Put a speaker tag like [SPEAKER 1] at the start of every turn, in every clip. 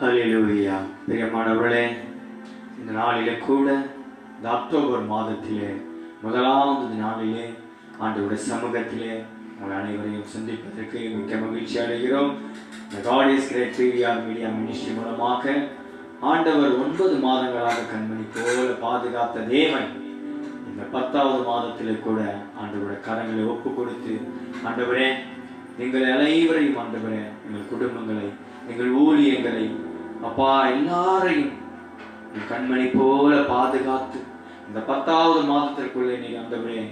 [SPEAKER 1] ஹலிலூயா பிரியமானவர்களே இந்த நாளிலே கூட இந்த அக்டோபர் மாதத்திலே முதலாவது நாளிலே ஆண்டோட சமூகத்திலே உங்கள் அனைவரையும் சந்திப்பதற்கு மிக்க மகிழ்ச்சி அடைகிறோம். இந்த காடிஸ் கிரேட் பிவிஆர் மீடியா மினிஸ்ட்ரி மூலமாக ஆண்டவர் ஒன்பது மாதங்களாக கண்மணி போல பாதுகாத்த தேவன் இந்த பத்தாவது மாதத்திலே கூட ஆண்டவருடைய கரங்களை ஒப்பு கொடுத்து ஆண்டவரே எங்கள் அனைவரையும் ஆண்டவரே எங்கள் குடும்பங்களை எங்கள் ஊழியங்களை அப்பா எல்லாரையும் என் கண்மணி போல பாதுகாத்து இந்த பத்தாவது மாதத்திற்குள்ளே நீ ஆண்டவரே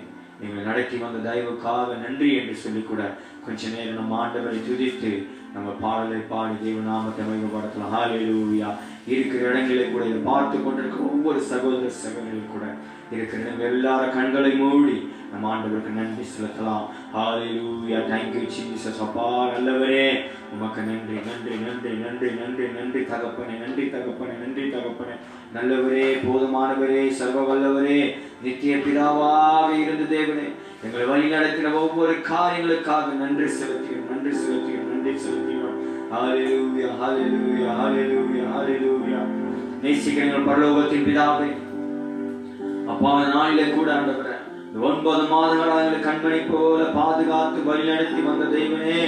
[SPEAKER 1] நீங்கள் நடத்தி வந்த தயவுக்காக நன்றி என்று சொல்லி கூட கொஞ்ச நேரம் நம்ம ஆண்டவரை துதித்து நம்ம பாடலை பாடி தேவநாமத்தை ஹாலே ஹalleluya இருக்கிற இடங்களை கூட இதை பார்த்து கொண்டிருக்கிற ஒவ்வொரு சகோதர சகோதரிகள் கூட இருக்கிற இடங்கள் எல்லார கண்களை மூடி நம்ம ஆண்டவருக்கு நன்றி செலுத்தலாம். ஹalleluya தேங்க்யூ ஜீசஸ் அப்பா நல்லவரே. உமக்கு நன்றி நன்றி நன்றி நன்றி நன்றி நன்றி தகப்பனே நன்றி தகப்பனே நன்றி தகப்பனே. நல்லவரே போதுமானவரே சர்வ வல்லவரே நித்திய பிதாவாக இருந்த தேவனே. எங்களை வழி நடத்தின ஒவ்வொரு காரியங்களுக்காக நன்றி செலுத்தியும் நன்றி செலுத்தியும் நன்றி செலுத்தியும். ஹalleluya ஹalleluya ஹalleluya ஹalleluya நேசிக்கிறங்கள் பரலோகத்தின் பிதாவே. அப்பா அந்த நாளிலே கூட ஆண்டவரே இந்த ஒன்பது மாதங்களாக எங்களை கண்மணி போல பாதுகாத்து வழிநடத்தி வந்த தெய்வனே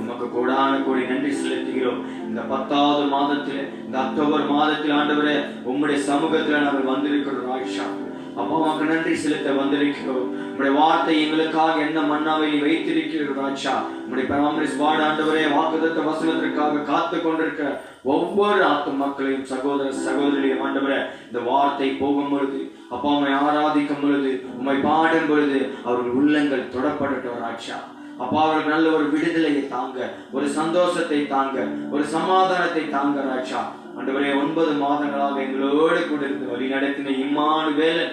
[SPEAKER 1] உமக்கு கூடான கூடி நன்றி செலுத்துகிறோம். இந்த பத்தாவது மாதத்தில் இந்த அக்டோபர் மாதத்தில் ஆண்டவரே உம்முடைய சமூகத்தில் நாங்கள் வந்திருக்கிறோம் ராஷா அப்பா உமக்கு நன்றி செலுத்த வந்திருக்கிறோம். உங்களுடைய வார்த்தை எங்களுக்காக என்ன மன்னாவை நீ வைத்திருக்கிறீர்கள் ராஜா. உங்களுடைய பராமரிஸ் வார்டு ஆண்டவரே வாக்குதத்த வசனத்திற்காக காத்து கொண்டிருக்க ஒவ்வொரு ஆத்து மக்களையும் சகோதர சகோதரியும் ஆண்டவரே இந்த வார்த்தை போகும் பொழுது அப்பா உண்மை ஆராதிக்கும் பொழுது உம்மை பாடும் பொழுது அவர்கள் உள்ளங்கள் தொடப்படட்டும் ராஜா. அப்பா அவர்கள் நல்ல ஒரு விடுதலையை தாங்க ஒரு சந்தோஷத்தை தாங்க ஒரு சமாதானத்தை தாங்க ராஜா. ஆண்டவரே ஒன்பது மாதங்களாக எங்களோடு கூட இருந்து வழி நடத்தின இம்மானு வேலை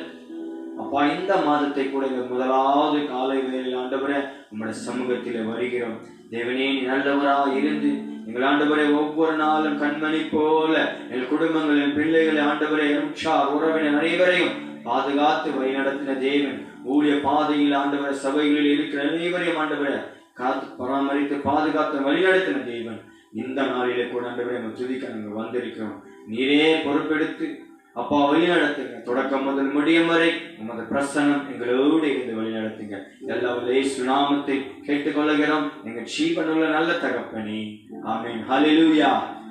[SPEAKER 1] அப்பா இந்த மாதத்தை கூட இந்த முதலாவது காலை வேலையில் ஆண்டவரே உம்முடைய சமூகத்திலே வருகிறோம். தேவனே நீ இருந்து எங்கள் ஆண்டவரை ஒவ்வொரு நாளும் கண்மணி போல எங்கள் குடும்பங்களின் பிள்ளைகளை ஆண்டவரே உற்சா உறவினர் அனைவரையும் பாதுகாத்து வழி நடத்தின தேவன். ஊழிய பாதையில் ஆண்டவர சபைகளில் இருக்கிற அனைவரையும் ஆண்டவரை காத்து பராமரித்து பாதுகாத்து வழிநடத்தின தேவன். இந்த நாளிலே கூட ஆண்டவரை நம்ம துதிக்க நாங்கள் வந்திருக்கிறோம். நீரே பொறுப்பெடுத்து அப்பா வழி நடத்துங்க. தொடக்கம் முதல் முடியும் வரை உமது பிரசன்னம் எங்களோடு இருந்து வழி நடத்துங்க. எல்லா இயேசு நாமத்தை கேட்டுக்கொள்ளுகிறோம் எங்கள் ஜீவனுள்ள நல்ல தகப்பனி. ஆமீன். ஹalleluya.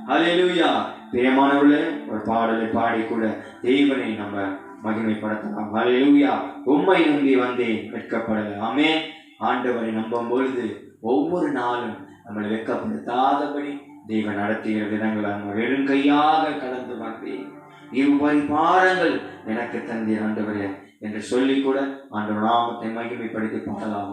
[SPEAKER 1] ஹalleluya. பிரியமானவர்களே ஒரு பாடலை பாடி கூட தெய்வனை நம்ம மகிமைப்படுத்தலாம். ஹalleluya. உம்மை நம்பி வந்தேன் வெட்கப்படல. ஆமே ஆண்டவரை நம்பும் பொழுது ஒவ்வொரு நாளும் நம்மளை வெக்கப்படுத்தாதபடி தெய்வம் நடத்துகிற தினங்களை நம்ம வெறுங்கையாக கலந்து வந்தேன் இவ்வாறு பாரங்கள் எனக்கு தந்தி ஆண்டவரே என்று சொல்லி கூட ஆண்டவர் நாமத்தை மகிமைப்படுத்தி பாடலாம்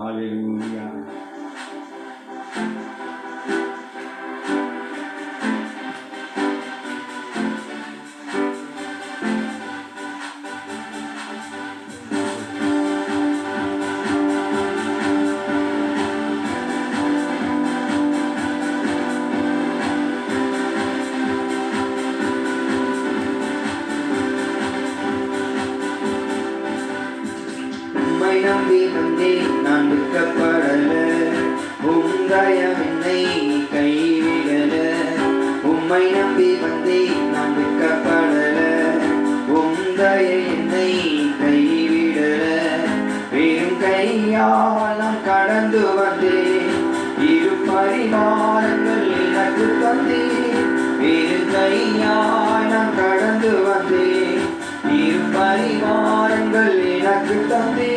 [SPEAKER 2] உங்கயம் என்னை கைவிடல. உம்மை நம்பி வந்தேன் நான் துக்கப்படல உங்கய என்னை கைவிடல. வெறும் கையால் நான் கடந்து வந்தேன். இரு பரிமாறங்கள் எனக்கு தந்தேன். வேறு கையால் நான் கடந்து வந்தேன். இரு பரிமாறங்கள் எனக்கு தந்தேன்.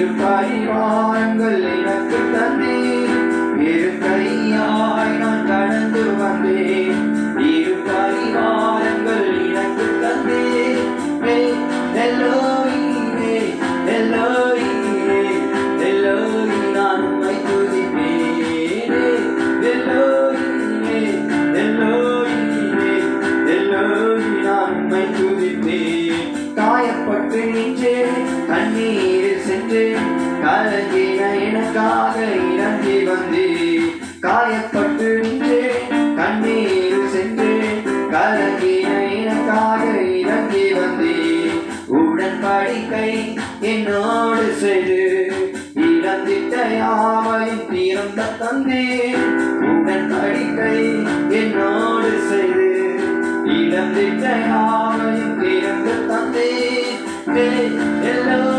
[SPEAKER 2] இரு பரிவாரங்கள் எனக்கு தந்தீர் கலங்கின எனக்காக இறங்கி வந்தே காயப்பட்டு கண்ணீர் கண்ணீரில் சென்று கலங்கின எனக்காக இறங்கி வந்தே உடன்படிக்கை என்னோடு செய்து இழந்திட்ட யாவையும் திரும்ப தந்தே உடன்படிக்கை என்னோடு செய்து இழந்திட்ட யாவையும் திரும்ப தந்தே எல்லோரீரே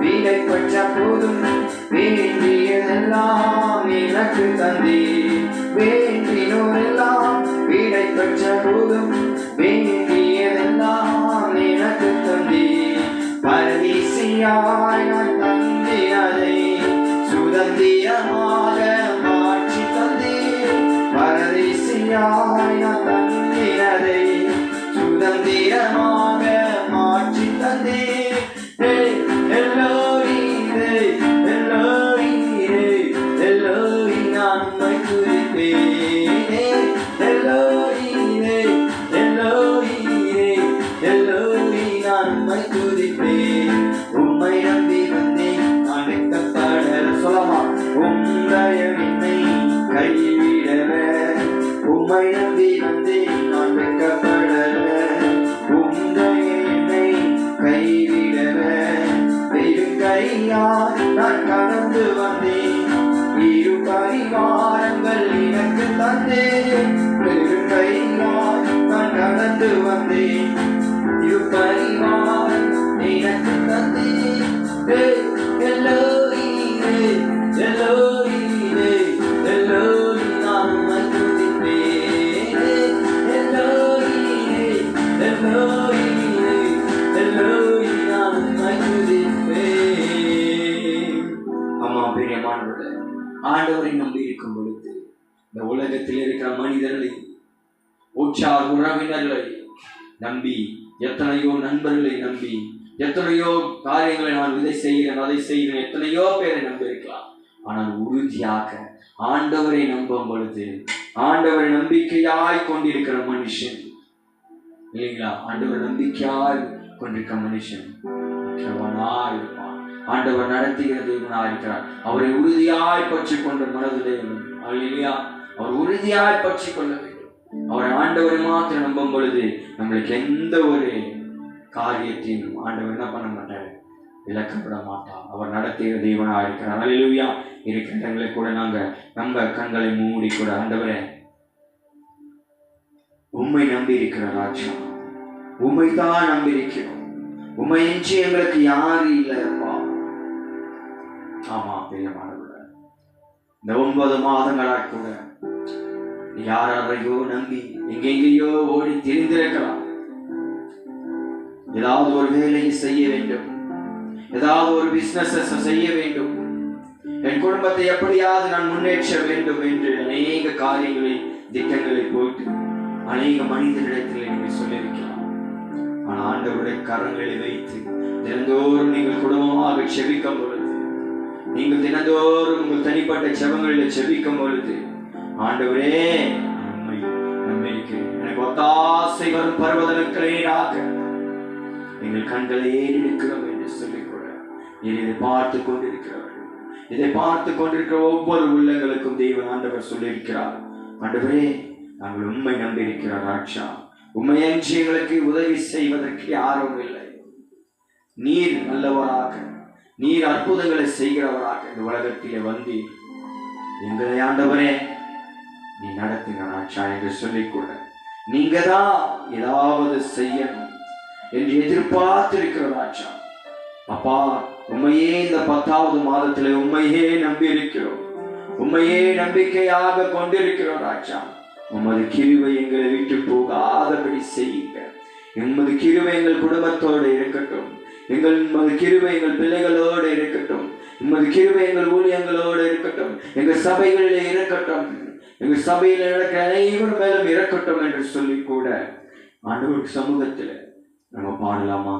[SPEAKER 2] வீடை பற்ற போதும். வேண்டியதெல்லாம் எனக்கு தந்தி. வேண்டினோரெல்லாம் வீடை பெற்ற போதும். வேண்டியதெல்லாம் எனக்கு தந்தி. பரதீசியாய் நான் தந்தியதை சுதந்திரமாக மாற்றி தந்தி. பரதீசியாய் நான் தந்தியதை சுதந்திரமாக நம்பி வந்தேன் நான் வெட்கப்படல. உம்முடைய என்னை கைவிடல. வெறும் கையால் நான் கடந்து வந்தேன் இரு பரிவாரங்கள் எனக்கு தந்தேன் வெறும் கையால் நான் கடந்து வந்தேன் இரு பரிவாரம் எனக்கு தந்தேன்
[SPEAKER 1] இந்த உலகத்தில் இருக்கிற மனிதர்களை உற்றார் உறவினர்களை நம்பி எத்தனையோ நண்பர்களை நம்பி எத்தனையோ காரியங்களை நான் இதை செய்கிறேன் அதை செய்கிறேன் எத்தனையோ பேரை நம்பியிருக்கலாம். ஆனால் உறுதியாக ஆண்டவரை நம்பும் பொழுது ஆண்டவரை நம்பிக்கையாய் கொண்டிருக்கிற மனுஷன் இல்லைங்களா? ஆண்டவர் நம்பிக்கையாய் கொண்டிருக்க மனுஷன் மிக்கவனாய் இருப்பான். ஆண்டவர் நடத்துகிற தேவனாய் இருக்கிறார். அவரை உறுதியாய் பற்றி கொண்ட மனதிலே இல்லையா அவர் உறுதியாய் பற்றி கொள்ள வேண்டும். அவரை ஆண்டவரை மாத்திரம் நம்பும் பொழுது நம்மளுக்கு எந்த ஒரு காரியத்தையும் ஆண்டவர் என்ன பண்ண மாட்டார்? விளக்கப்பட மாட்டார். அவர் நடத்திய தெய்வனாக இருக்கிறார். அல்லேலூயா இருக்கிற இடங்களை கூட நாங்க நம்ம கண்களை மூடி கூட ஆண்டவரே உண்மை நம்பி இருக்கிற ராஜா உண்மை தான் நம்பி இருக்கிறோம். உண்மை எஞ்சி எங்களுக்கு யாரும் இல்லைப்பா ஆமா பெரிய பிரியமானவர்களே. இந்த ஒன்பது மாதங்களாக கூட யாரையோ நம்பி எங்கெங்கேயோ ஓடி தெரிந்திருக்கலாம். ஏதாவது ஒரு வேலையை செய்ய வேண்டும். ஏதாவது ஒரு பிசினஸ் செய்ய வேண்டும். என் குடும்பத்தை எப்படியாவது நான் முன்னேற்ற வேண்டும் என்று அநேக காரியங்களை திட்டங்களை போட்டு அநேக மனிதர்களிடத்தில் நீங்கள் சொல்லியிருக்கலாம். ஆனால் ஆண்டவருடைய கரங்களை வைத்து தினந்தோறும் நீங்கள் குடும்பமாக செபிக்கும் பொழுது நீங்கள் தினந்தோறும் உங்கள் தனிப்பட்ட செபங்களில் செபிக்கும் பொழுது ஆண்டவரே உண்மை உம்மை நம்பியிருக்கிறேன். எனக்கு ஒத்தாசை வரும் வரும் பருவதற்களேராக எங்கள் கண்களை இருக்கிறோம் என்று சொல்லி கூட நீர் இதை பார்த்து கொண்டிருக்கிறவர்கள். இதை பார்த்து கொண்டிருக்கிற ஒவ்வொரு உள்ளங்களுக்கும் தெய்வ ஆண்டவர் சொல்லியிருக்கிறார். ஆண்டவரே நாங்கள் உண்மை நம்பியிருக்கிறார் ராட்சா உண்மை அன்றி எங்களுக்கு உதவி செய்வதற்கு யாரும் இல்லை. நீர் நல்லவராக நீர் அற்புதங்களை செய்கிறவராக இந்த உலகத்திலே வந்து எங்களை ஆண்டவரே நீ நடத்தின ராட்சா என்று சொல்லிக்கூட நீங்க தான் ஏதாவது செய்யணும் என்று எதிர்பார்த்திருக்கிற ஆச்சா அப்பா உண்மையே இந்த பத்தாவது மாதத்துல உண்மையே நம்பி இருக்கிறோம் உண்மையே நம்பிக்கையாக கொண்டிருக்கிறோம் ராஜா உமது கிருவை எங்களை விட்டு போகாதபடி செய்யுங்க. எமது கிருவை எங்கள் குடும்பத்தோடு இருக்கட்டும். எங்கள் உமது கிருவை எங்கள் பிள்ளைகளோடு இருக்கட்டும். உமது கிருவை எங்கள் ஊழியங்களோடு இருக்கட்டும். எங்கள் சபைகளில் இருக்கட்டும். எங்கள் சபையில் நடக்கிற அனைவர் மேலும் இறக்கட்டும் என்று சொல்லி கூட ஆண்டவருக்கு சமூகத்தில் நம்ம பாடலாமா?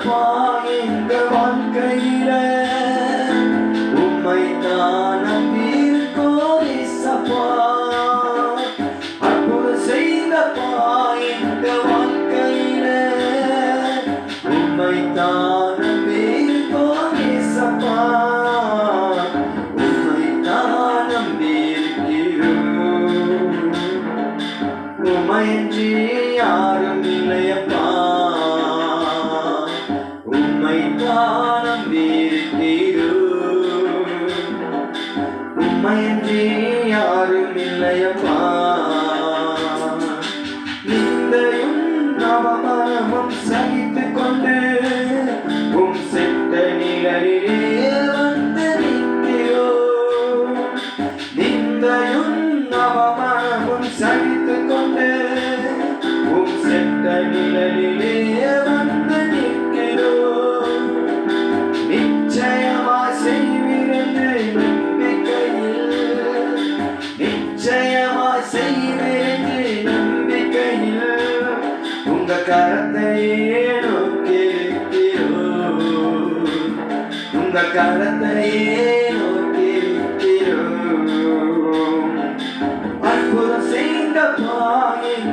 [SPEAKER 2] செய்தப்பா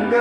[SPEAKER 2] எங்க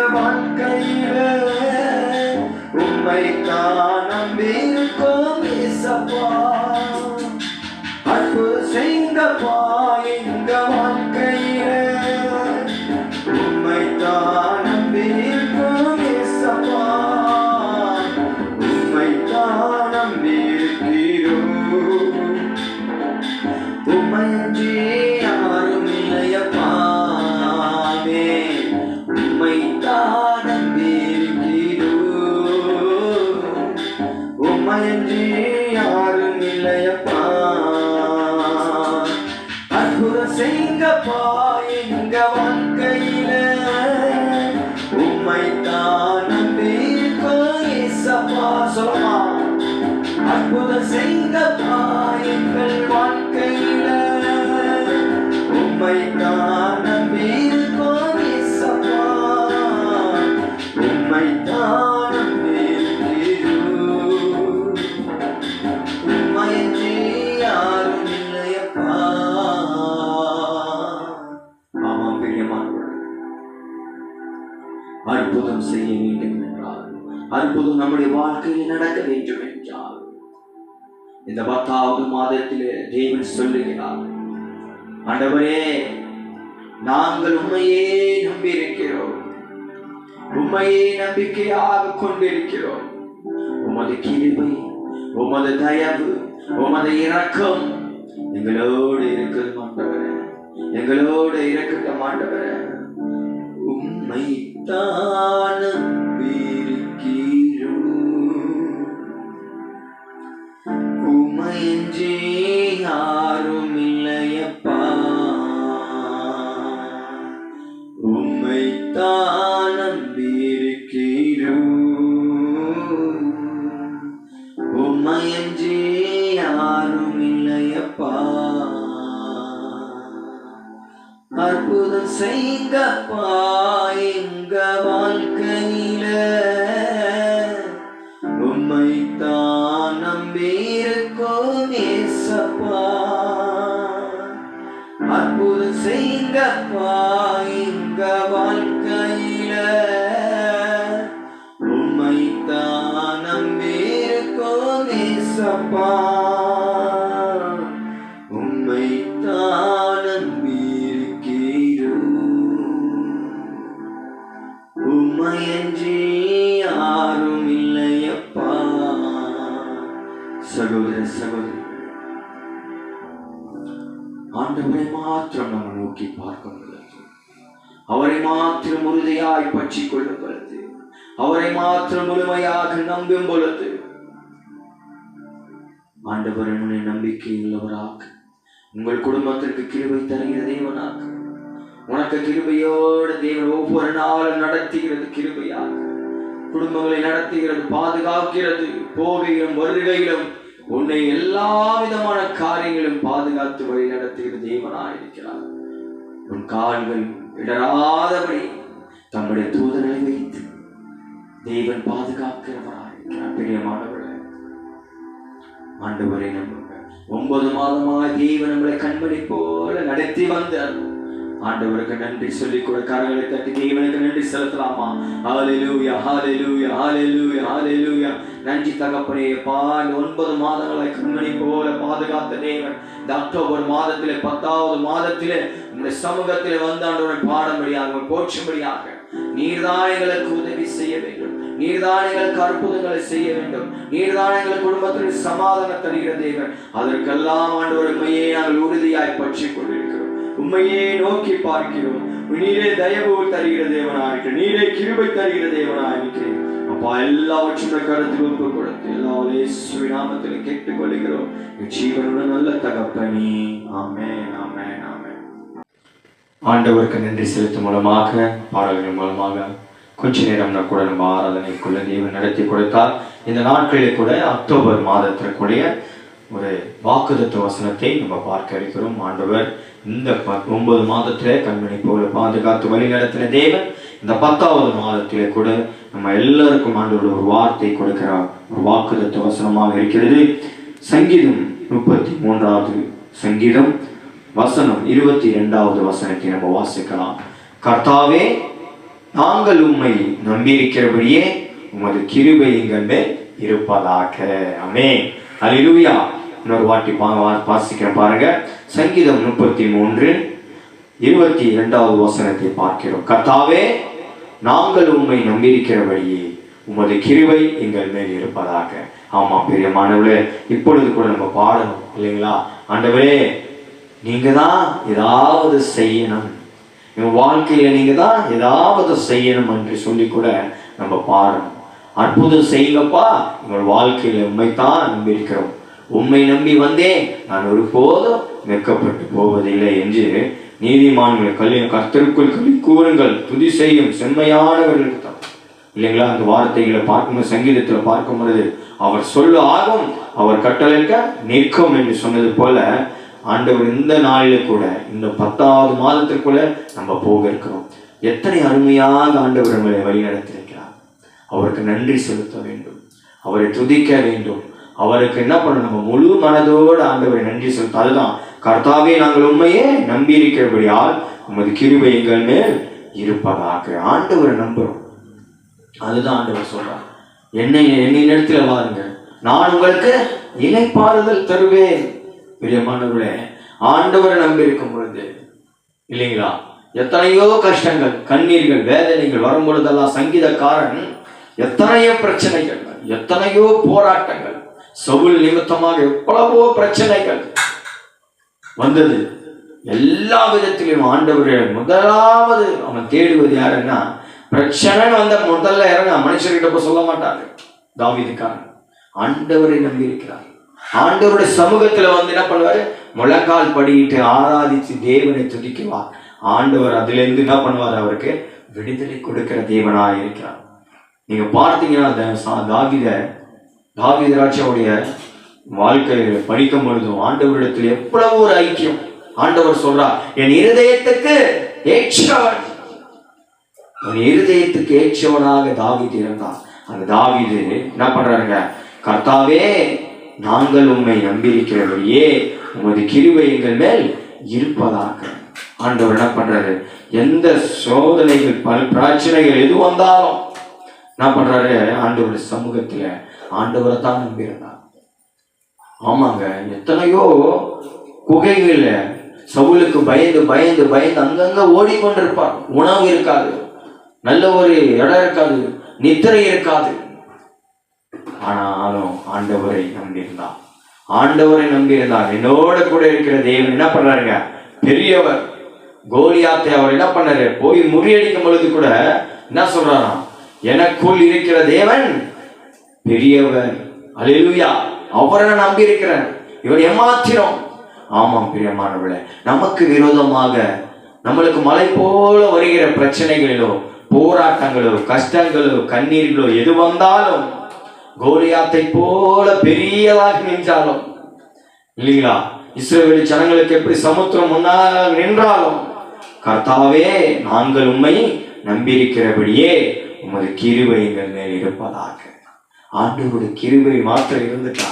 [SPEAKER 2] அற்புதம்
[SPEAKER 1] செய்ய வேண்டும் என்றால் அற்புதம் நம்முடைய வாழ்க்கையில் நடக்க வேண்டும் என்றால் இந்த பத்தாவது மாதத்திலே தேவன் சொல்லுகிறார் ஆண்டவரே நாங்கள் உண்மையே நம்பி இருக்கிறோம் உண்மையே நம்பிக்கையாக கொண்டிருக்கிறோம். உமது கிருபை உமது தயவு உமது இரக்கம் எங்களோடு இருக்கிற ஆண்டவரே. எங்களோடு இருக்கட்டும் ஆண்டவரே. உண்மை
[SPEAKER 2] தான் நம்பியிருக்கிறோம் உம்மையன்றி யாரும் இல்லையப்பா உம்மைத்தான் நம்பியிருக்கிறோம் உம்மையன்றி யாரும் இல்லையப்பா அற்புதம் செய்ங்கப்பா
[SPEAKER 1] அவரை மாத்திரம் உறுதியாய் பற்றி கொள்ளும் பொழுது அவரை மாத்திரம் முழுமையாக நம்பும் பொழுது. ஆண்டவர் என்னுடைய நம்பிக்கை உள்ளவராக உங்கள் குடும்பத்திற்கு கிருபை தருகிற தேவனாக. உனக்கு கிருபையோடு தேவன் ஒவ்வொரு நாளும் நடத்துகிறது கிருபையாக. குடும்பங்களை நடத்துகிறது பாதுகாக்கிறது போகையிலும் வருகையிலும் உன்னை எல்லா விதமான காரியங்களும் பாதுகாத்து வழி நடத்துகிற தேவனாயிருக்கிறார் உன் கால்கள் இடராதபடி தம்முடைய தூதரை வைத்து தேவன் பாதுகாக்கிறவராயிருக்கிறார் பிரியமானவர்களே ஆண்டவரை நம்புங்க. ஒன்பது மாதமாக தேவன் நம்மளை கண்மணி போல நடத்தி வந்தார். ஆண்டவருக்கு நன்றி சொல்லி கூட கரங்களை தட்டி தேவனுக்கு நன்றி செலுத்தலாமா? ஹalleluya ஹalleluya ஹalleluya ஹalleluya. நன்றி தகப்பனே பா ஒன்பது மாதங்களை கண்மணி போல பாதுகாத்த தேவன். இந்த அக்டோபர் மாதத்திலே பத்தாவது மாதத்திலே உங்களுடைய சமூகத்திலே வந்து ஆண்டவரை பாடும்படியாக போற்றும்படியாக நீர்தான் எங்களுக்கு உதவி செய்ய வேண்டும். நீர்தான் எங்களுக்கு அற்புதங்களை செய்ய வேண்டும். நீர்தான் எங்கள் குடும்பத்தில் சமாதானம் தருகிற தேவன். அதற்கெல்லாம் ஆண்டவர் மையை நாங்கள் உறுதியாய் பற்றி கொண்டிருக்கிறோம் உண்மையே நோக்கி பார்க்கிறோம். நீரே தயவு தருகிற தேவனா நீரே கிருபை தருகிற தேவனா இருக்கிறேன் அப்பா எல்லாவற்றும் கருத்தில் ஒப்பு கொடுத்து எல்லா நாமத்தில் கேட்டுக்கொள்கிறோம் ஜீவனுடன் நல்ல தகப்பனி. ஆமே ஆமே ஆமே ஆண்டவருக்கு நன்றி செலுத்தும் மூலமாக பாடல்கள் மூலமாக கொஞ்ச நேரம் நான் கூட நம்ம ஆராதனைக்குள்ள தேவன் நடத்தி கொடுத்தார். இந்த நாட்களில் கூட அக்டோபர் மாதத்திற்குடைய ஒரு வாக்குதத்துவ வசனத்தை நம்ம பார்க்க இருக்கிறோம். ஆண்டவர் இந்த ஒன்பது மாதத்திலே கண்மணி போல பாதுகாத்து வழி நடத்தின தேவன் இந்த பத்தாவது மாதத்திலே கூட நம்ம எல்லாருக்கும் ஆண்டோட ஒரு வார்த்தை கொடுக்கிறார். ஒரு வாக்குதத்து வசனமாக இருக்கிறது. சங்கீதம் முப்பத்தி மூன்றாவது சங்கீதம் வசனம் இருபத்தி இரண்டாவது வசனத்தை நம்ம வாசிக்கலாம். கர்த்தாவே நாங்கள் உண்மை நம்பியிருக்கிறபடியே உமது கிருபை எங்கள் மேல் இருப்பதாக. அமே அல்லேலூயா இன்னொரு வாட்டி பா- வா- வாசிக்கிறேன் பாருங்க. சங்கீதம் முப்பத்தி மூன்று இருபத்தி இரண்டாவது வசனத்தை பார்க்கிறோம். கர்த்தாவே நாங்கள் உம்மை நம்பியிருக்கிறபடியே உமது கிருவை எங்கள் மேல் இருப்பதாக. ஆமா பெரியமானவர்களே இப்பொழுது கூட நம்ம பாடணும் இல்லைங்களா? ஆண்டவரே நீங்க தான் ஏதாவது செய்யணும். என் வாழ்க்கையில நீங்க தான் ஏதாவது செய்யணும் என்று சொல்லி கூட நம்ம பாடணும். அற்புதம் செய்யுங்கப்பா. உங்கள் வாழ்க்கையில உண்மைத்தான் நம்பியிருக்கிறோம். உம்மை உண்மை நம்பி வந்தேன். நான் ஒருபோதும் வெட்கப்பட்டு போவதில்லை என்று நீதிமான்கள் கல்வி கர்த்தருக்குள் கல்வி கூறுங்கள். துதி செய்யும் செம்மையானவர்களுக்கு தான் இல்லைங்களா? அந்த வார்த்தைகளை பார்க்கும்போது சங்கீதத்துல பார்க்கும் பொழுது அவர் சொல்ல ஆகும் அவர் கட்டளைக்க நிற்கும் என்று சொன்னது போல ஆண்டவர் இந்த நாளில கூட இந்த பத்தாவது மாதத்திற்குள்ள நம்ம போக இருக்கிறோம். எத்தனை அருமையாக ஆண்டவர் நம்மளை வழி நடத்தியிருக்கிறார் அவருக்கு நன்றி செலுத்த வேண்டும். அவரை துதிக்க வேண்டும். அவருக்கு என்ன பண்ணணும்? நம்ம முழு மனதோடு ஆண்டவரை நன்றி செலுத்த அதுதான். கர்த்தாவே நாங்கள் உண்மையே நம்பி இருக்கிறபடியால் உமது கிருபை எங்கள் மேல் இருப்பதாக ஆண்டவரை நம்புறோம் அதுதான் ஆண்டவர் சொல்றார். என்னை என்னை இடத்துல வாருங்க நான் உங்களுக்கு இலைப்பாறுதல் தருவேன். பிரியமானவர்களே ஆண்டவரை நம்பி இருக்கும் பொழுது இல்லைங்களா? எத்தனையோ கஷ்டங்கள் கண்ணீர்கள் வேதனைகள் வரும் பொழுதெல்லாம் சங்கீதக்காரன் எத்தனையோ பிரச்சனைகள் எத்தனையோ போராட்டங்கள் சவுல் நிமித்தமாக எவ்வளவோ பிரச்சனைகள் வந்தது. எல்லா விதத்திலும் ஆண்டவர் முதலாவது அவன் தேடுவது யாருன்னா பிரச்சனைன்னு வந்த முதல்ல இறங்க மனுஷர்கிட்ட போய் சொல்ல மாட்டாங்க. தாவிதுக்காரன். ஆண்டவரை நம்பி இருக்கிறார். ஆண்டவருடைய சமூகத்துல வந்து என்ன பண்ணுவாரு? முழங்கால் படியிட்டு ஆராதிச்சு தேவனை துதிக்குவார். ஆண்டவர் அதுல இருந்து என்ன பண்ணுவார்? அவருக்கு விடுதலை கொடுக்கிற தேவனாக இருக்கிறார். நீங்க பார்த்தீங்கன்னா அந்த சா- தாவீத ராஜாவுடைய வாழ்க்கையில படிக்கும் பொழுதும் ஆண்டவரிடத்தில் எவ்வளவு ஒரு ஐக்கியம். ஆண்டவர் சொல்றார் என் இருதயத்துக்கு ஏற்றவன். என் இருதயத்துக்கு ஏற்றவனாக தாவீது இருந்தான் அந்த தாவிது என்ன பண்றாருங்க? கர்த்தாவே நாங்கள் உண்மை நம்பியிருக்கிறபடியே உமது கிருவை எங்கள் மேல் இருப்பதாக. ஆண்டவர் என்ன பண்றாரு? எந்த சோதனைகள் பல பிரச்சனைகள் எது வந்தாலும் என்ன பண்றாரு? ஆண்டவர் சமூகத்துல ஆண்டவரை தான் நம்பியிருந்தார் ஆமாங்க எத்தனையோ குகைகள்ல சவுலுக்கு பயந்து பயந்து பயந்து அங்கங்க ஓடிக்கொண்டிருப்பார் உணவு இருக்காது நல்ல ஒரு இடம் இருக்காது நித்திரை இருக்காது. ஆனாலும் ஆண்டவரை நம்பியிருந்தார் ஆண்டவரை நம்பியிருந்தார் என்னோட கூட இருக்கிற தேவன் என்ன பண்றாருங்க? பெரியவர் கோலியாத்தை அவர் என்ன பண்ணாரு? போய் முறியடிக்கும் பொழுது கூட என்ன சொல்றாராம்? எனக்குள் இருக்கிற தேவன் பெரியவர் அல்லேலூயா அவரை நான் நம்பி இருக்கிறேன் இவர் ஏமாத்திரம். ஆமாம் பிரியமானவர்களே நமக்கு விரோதமாக நம்மளுக்கு மலை போல வருகிற பிரச்சனைகளிலோ போராட்டங்களோ கஷ்டங்களோ கண்ணீர்களோ எது வந்தாலும் கோலியாத்தை போல பெரியதாக நின்றாலும் இல்லைங்களா? இஸ்ரேல் ஜனங்களுக்கு எப்படி சமுத்திரம் முன்னாக நின்றாலும் கர்த்தாவே நாங்கள் உண்மை நம்பியிருக்கிறபடியே உமது கிருவை எங்கள் மேல் இருப்பதாக. ஆண்டவருடைய கிருபை மாத்திரம் இருந்துட்டா?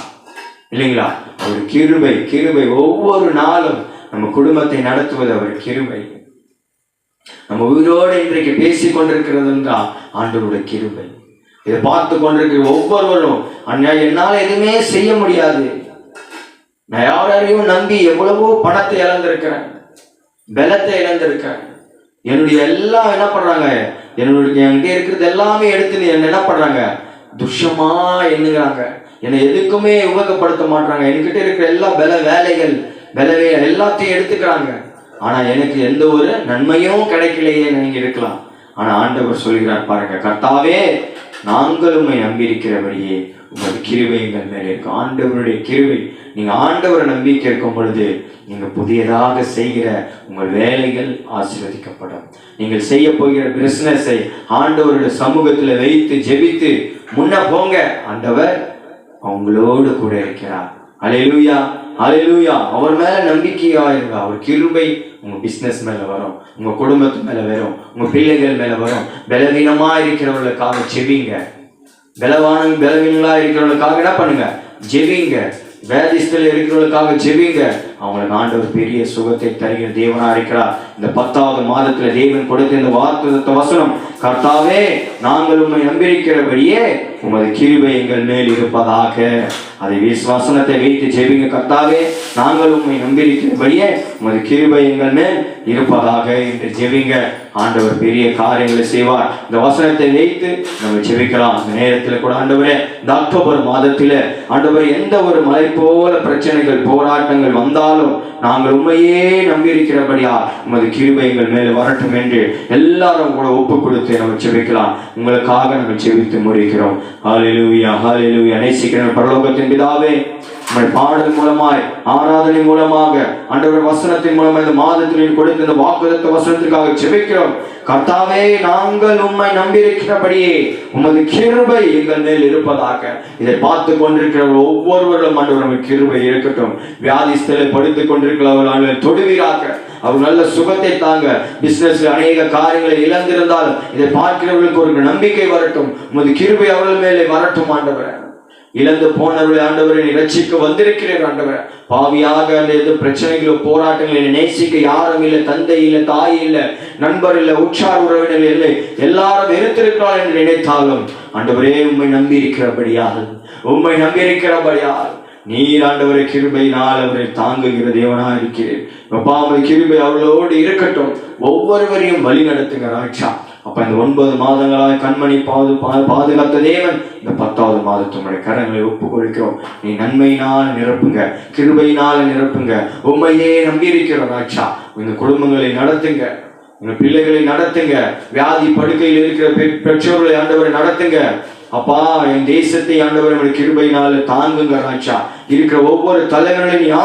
[SPEAKER 1] இல்லைங்களா? அவர் கிருபை கிருபை ஒவ்வொரு நாளும் நம்ம குடும்பத்தை நடத்துவது அவர் கிருபை. நம்ம உயிரோடு இன்றைக்கு பேசிக் கொண்டிருக்கிறது என்றால் ஆண்டவருடைய கிருபை. இதை பார்த்து கொண்டிருக்கிற ஒவ்வொருவரும் அண்ணா என்னால் எதுவுமே செய்ய முடியாது. நான் யாரையும் நம்பி எவ்வளவோ பணத்தை இழந்திருக்கிறேன் பலத்தை இழந்திருக்கிறேன். என்னுடைய எல்லாம் என்ன பண்றாங்க? என்னுடைய என்கிட்ட இருக்கிறது எல்லாமே எடுத்து என்ன என்ன பண்றாங்க? துஷமா எண்ணுகிறாங்க. என்னை எதுக்குமே உபயோகப்படுத்த மாட்டாங்க என்கிட்ட இருக்கிற எல்லா பல வேலைகள் பலவே எல்லாத்தையும் எடுத்துக்கிறாங்க. ஆனா எனக்கு எந்த ஒரு நன்மையும் கிடைக்கலையே நீங்க இருக்கலாம். ஆனா ஆண்டவர் சொல்கிறார் பாருங்க கர்த்தாவே நாங்கள் உம்மை நம்பியிருக்கிறபடியே உங்கள் கிருபை எங்கள் மேலே இருக்கும் ஆண்டவருடைய கிருவை நீங்கள் ஆண்டவரை நம்பிக்கை இருக்கும் பொழுது நீங்கள் புதியதாக செய்கிற உங்கள் வேலைகள் ஆசீர்வதிக்கப்படும். நீங்கள் செய்ய போகிற பிஸ்னஸை ஆண்டவருடைய சமூகத்தில் வைத்து ஜெபித்து முன்ன போங்க. ஆண்டவர் அவங்களோடு கூட இருக்கிறார். அலையலூயா அலையலூயா அவர் மேல நம்பிக்கையா இருங்க. அவர் கிருபை உங்க பிசினஸ் மேல வரும். உங்க குடும்பத்து மேல வரும். உங்க பிள்ளைகள் மேல வரும். பலவீனமா இருக்கிறவங்களுக்காக ஜெபிங்க. பலவான பலவீனங்களா இருக்கிறவங்களுக்காக என்ன பண்ணுங்க? ஜெபிங்க. வேதிஸ்தில் இருக்கிறவங்களுக்காக ஜெபிங்க. அவங்களுக்கு ஆண்டவர் பெரிய சுகத்தை தருகிற தேவனா இருக்கிறார். இந்த பத்தாவது மாதத்துல தேவன் கொடுத்த இந்த வார்த்தை வசனம் கர்த்தாவே நாங்கள் உண்மை நம்பியிருக்கிறபடியே உமது கிருபை எங்கள் மேல் இருப்பதாக. அதை விசுவாசனத்தை வைத்து ஜெபிங்க கர்த்தாவே நாங்கள் உண்மை நம்பியிருக்கிறபடியே உமது கிருபை எங்கள் மேல் இருப்பதாக. என்று ஜெபிங்க. ஆண்டவர் பெரிய காரியங்களை செய்வார். இந்த வசனத்தை வைத்து நம்ம ஜெபிக்கலாம். இந்த நேரத்தில் கூட ஆண்டவரே இந்த அக்டோபர் மாதத்தில் ஆண்டவர் எந்த ஒரு மலை போல பிரச்சனைகள் போராட்டங்கள் வந்தால் இருந்தாலும் நாங்கள் உண்மையே நம்பியிருக்கிறபடியா உமது கிருபை எங்கள் மேலே வரட்டும் என்று எல்லாரும் கூட ஒப்பு கொடுத்து நம்ம செபிக்கலாம் உங்களுக்காக நம்ம செபித்து முடிக்கிறோம் ஹalleluya ஹalleluya நேசிக்கிறேன் பரலோகத்தின் பிதாவே பாடல் மூலமாய் ஆராதனை மூலமாக அன்றவர் வசனத்தின் மூலமாக இந்த மாதத்தில் கொடுத்த இந்த வாக்குதத்த வசனத்திற்காக செபிக்கிறோம் கர்த்தாவே நாங்கள் உம்மை நம்பியிருக்கிறபடியே உமது கிருபை எங்கள் மேல் இருப்பதாக. இதை பார்த்து கொண்டிருக்கிற ஒவ்வொருவரும் ஆண்டவர் கிருபை இருக்கட்டும். வியாதிஸ்தலை படுத்துக் கொண்டிருக்கிறவர்கள் தொடுவீராக. அவர் நல்ல சுகத்தை தாங்க பிசினஸ் அநேக காரியங்களை இழந்திருந்தால் இதை பார்க்கிறவர்களுக்கு ஒரு நம்பிக்கை வரட்டும். உமது கிருபை அவர்கள் மேலே வரட்டும் ஆண்டவர். இழந்து போனவர்கள் ஆண்டவரை ரட்சிக்க வந்திருக்கிறீர் ஆண்டவர். பாவியாக எது பிரச்சனைகளோ போராட்டங்கள் என்னை நேசிக்க யாரும் இல்லை தந்தை இல்லை தாய் இல்லை நண்பர் இல்லை உற்றார் உறவினர் இல்லை எல்லாரும் வெறுத்திருக்கிறார் என்று நினைத்தாலும் ஆண்டவரே உண்மை நம்பி இருக்கிறபடியால் உண்மை நம்பி இருக்கிறபடியால் நீர் ஆண்டவரை கிருபையினால் அவரை தாங்குகிற தேவனா இருக்கிறேன் அப்பா கிருபை அவர்களோடு இருக்கட்டும். ஒவ்வொருவரையும் வழி நடத்துங்க ராட்சா அப்ப இந்த ஒன்பது மாதங்களாக கண்மணி பாது பா- பாதுகாத்த தேவன் இந்த பத்தாவது மாதத்தினுடைய கரங்களை ஒப்பு கொடுக்கிறோம் நீ நன்மையினால் நிரப்புங்க கிருபையினால் நிரப்புங்க. உண்மையே நம்பியிருக்கிறோம் ராட்சா இந்த குடும்பங்களை நடத்துங்க உங்க பிள்ளைகளை நடத்துங்க. வியாதி படுக்கையில் இருக்கிற பெ- பெற்றோர்களை ஆண்டவரை நடத்துங்க. அப்பா என் தேசத்தை ஆண்டவர் நம்முடைய கிருபையினால தாங்குங்க ராஜா. இருக்கிற ஒவ்வொரு தலைவர்களையும் நீ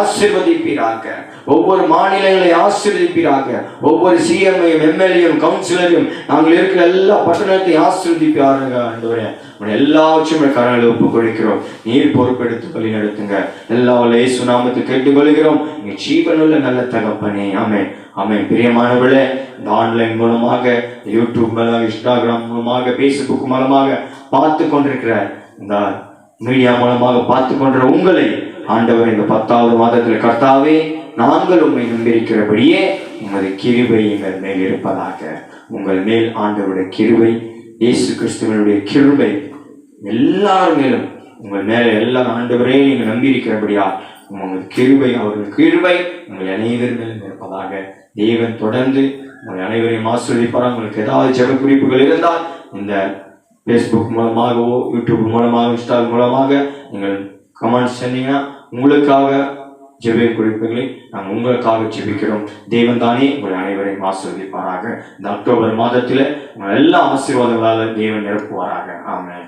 [SPEAKER 1] ஒவ்வொரு மாநிலங்களை ஆசீர்வதிப்பீராக. ஒவ்வொரு சிஎம்ஐயும் எம்எல்ஏயும் கவுன்சிலரையும் நாங்கள் இருக்கிற எல்லா பட்டணத்தையும் ஆசீர்வதிப்பாருங்க ஆண்டவரே. உங்களை எல்லாவற்றையும் கரங்களை ஒப்புக்கொள்கிறோம். நீர் பொறுப்பெடுத்து வழி நடத்துங்க. எல்லா லேசு நாமத்தை கேட்டுக்கொள்கிறோம். நீங்க ஜீவனுள்ள நல்ல தகப்பனே. ஆமே ஆமே பிரியமானவர்களே இந்த ஆன்லைன் மூலமாக யூடியூப் மூலமாக இன்ஸ்டாகிராம் மூலமாக ஃபேஸ்புக் மூலமாக பார்த்து கொண்டிருக்கிற இந்த மீடியா மூலமாக பார்த்து கொண்டிருக்கிற உங்களை ஆண்டவர் இந்த பத்தாவது மாதத்தில் கர்த்தாவே நாங்கள் உண்மை நம்பியிருக்கிறபடியே உமது கிருபை எங்கள் மேல் இருப்பதாக. உங்கள் மேல் ஆண்டவருடைய கிருபை இயேசு கிறிஸ்துவனுடைய கிருபை எல்லார் மேலும் உங்கள் மேல எல்லா ஆண்டவரே நீங்கள் நம்பியிருக்கிறபடியா உங்கள் கிருபை அவர்கள் கிருபை உங்கள் அனைவர் மேலும் இருப்பதாக. தேவன் தொடர்ந்து உங்கள் அனைவரையும் ஆசிரியப்பார் உங்களுக்கு ஏதாவது ஜெப குறிப்புகள் இருந்தால் இந்த ஃபேஸ்புக் மூலமாகவோ யூடியூப் மூலமாக இன்ஸ்டா மூலமாக நீங்கள் கமெண்ட்ஸ் சொன்னீங்கன்னா உங்களுக்காக ஜெப குறிப்புகளை நாங்கள் உங்களுக்காக ஜெபிக்கிறோம். தேவன் தானே உங்கள் அனைவரையும் ஆசிர்வதிப்பாராக. இந்த அக்டோபர் மாதத்தில் உங்கள் எல்லா ஆசீர்வாதங்களால் தேவன் நிரப்புவாராக. ஆமாம்